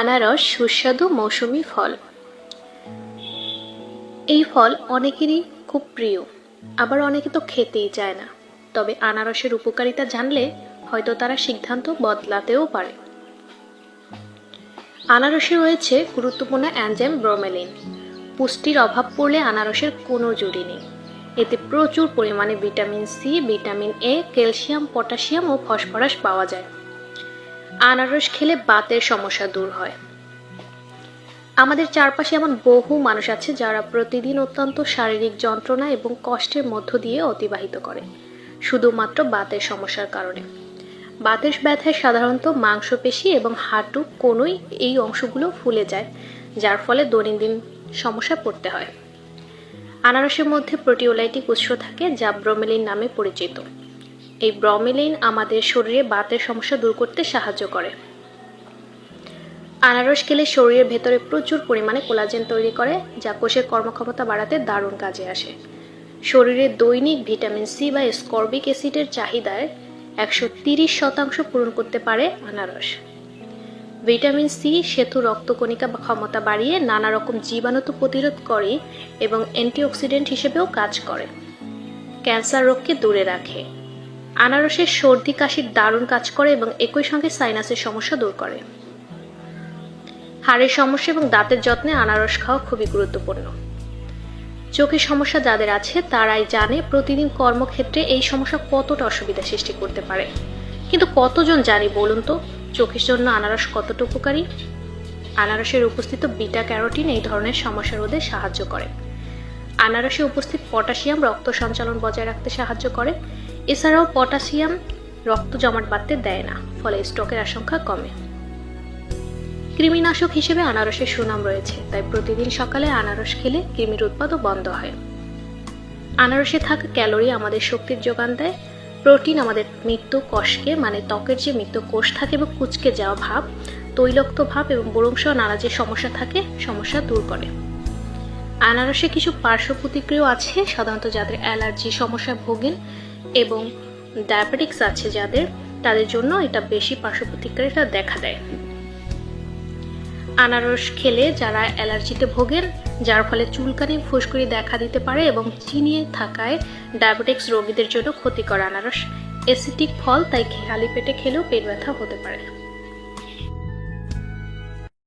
আনারস, সুস্বাদু মৌসুমি ফল। এই ফল অনেকেরই খুব প্রিয়, আবার অনেকে তো খেতেই চায় না। তবে আনারসের উপকারিতা জানলে হয়তো তারা সিদ্ধান্ত বদলাতেও পারে। আনারসে রয়েছে গুরুত্বপূর্ণ অ্যানজাইম ব্রোমেলিন পুষ্টির অভাব পড়লে আনারসের কোনো জুড়ি নেই। এতে প্রচুর পরিমাণে vitamin C, vitamin A, calcium, potassium O phosphorus পাওয়া যায়। আনারস খেলে বাতের সমস্যা দূর হয়। আমাদের চারপাশে এমন বহু মানুষ আছে যারা প্রতিদিন অত্যন্ত শারীরিক যন্ত্রণা এবং কষ্টের মধ্য দিয়ে অতিবাহিত করে, শুধুমাত্র বাতের সমস্যার কারণে। বাতের ব্যথায় সাধারণত মাংসপেশি এবং হাঁটু কোনোই এই অংশগুলো ফুলে যায়, যার ফলে দৈনন্দিন সমস্যা পড়তে হয়। আনারসের মধ্যে প্রোটিওলাইটিক উৎস থাকে, যা ব্রোমেলিন নামে পরিচিত। এই ব্রমেলিন আমাদের শরীরে বাতের সমস্যা দূর করতে সাহায্য করে। আনারস খেলে শরীরের ভেতরে প্রচুর পরিমাণে কোলাজেন তৈরি করে, যা কোষের কর্মক্ষমতা বাড়াতে দারুণ কাজে আসে। শরীরে দৈনিক ভিটামিন সি বা স্করবিক অ্যাসিডের চাহিদায় একশো তিরিশ শতাংশ পূরণ করতে পারে আনারস। ভিটামিন সি, সেতু রক্তকণিকা বা ক্ষমতা বাড়িয়ে নানা রকম জীবাণু প্রতিরোধ করে এবং অ্যান্টিঅক্সিডেন্ট হিসেবেও কাজ করে। ক্যান্সার রোগকে দূরে রাখে। আনারসের সর্দি, কাশির দারুণ কাজ করে এবং একই সঙ্গে সাইনাসের সমস্যা দূর করে। হাড়ের সমস্যা এবং দাঁতের যত্নে আনারস খাওয়া খুবই গুরুত্বপূর্ণ। চোখের সমস্যা যাদের আছে, তারাই জানে প্রতিদিন কর্মক্ষেত্রে এই সমস্যা কতটা অসুবিধা সৃষ্টি করতে পারে। কিন্তু কতজন জানি বলুন তো, চোখের জন্য আনারস কতটা উপকারী? আনারসের উপস্থিত বিটা ক্যারোটিন এই ধরনের সমস্যা রোধে সাহায্য করে। আনারসে উপস্থিত পটাশিয়াম রক্ত সঞ্চালন বজায় রাখতে সাহায্য করে। এছাড়াও পটাশিয়াম রক্ত জমাট বাঁধতে দেয় না, ফলে স্ট্রোকের আশঙ্কা কমে। কৃমিনাশক হিসেবে আনারসের সুনাম রয়েছে, তাই প্রতিদিন সকালে আনারস খেলে কৃমির উৎপাদও বন্ধ হয়। আনারসে থাকা ক্যালোরি আমাদের শক্তির যোগান দেয়, প্রোটিন আমাদের মৃত্যু কষকে মানে ত্বকের যে মৃত্যু কোষ থাকে এবং কুচকে যাওয়া ভাব, তৈলক্ত ভাব এবং বরংসহ নানা যে সমস্যা থাকে, সমস্যা দূর করে। আনারসে কিছু পার্শ্ব প্রতিক্রিয়া আছে, সাধারণত যাদের অ্যালার্জি সমস্যা ভোগেন এবং ডায়াবেটিক্স আছে যাদের, তাদের জন্য এটা বেশি পার্শ্ব প্রতিক্রিয়াটা দেখা দেয়। আনারস খেলে যারা অ্যালার্জিতে ভোগেন, যার ফলে চুলকানি, ফুসকুড়ি দেখা দিতে পারে এবং চিনি থাকায় ডায়াবেটিক্স রোগীদের জন্য ক্ষতিকর আনারস। অ্যাসিটিক ফল তাই খালি পেটে খেলেও পেট ব্যথা হতে পারে।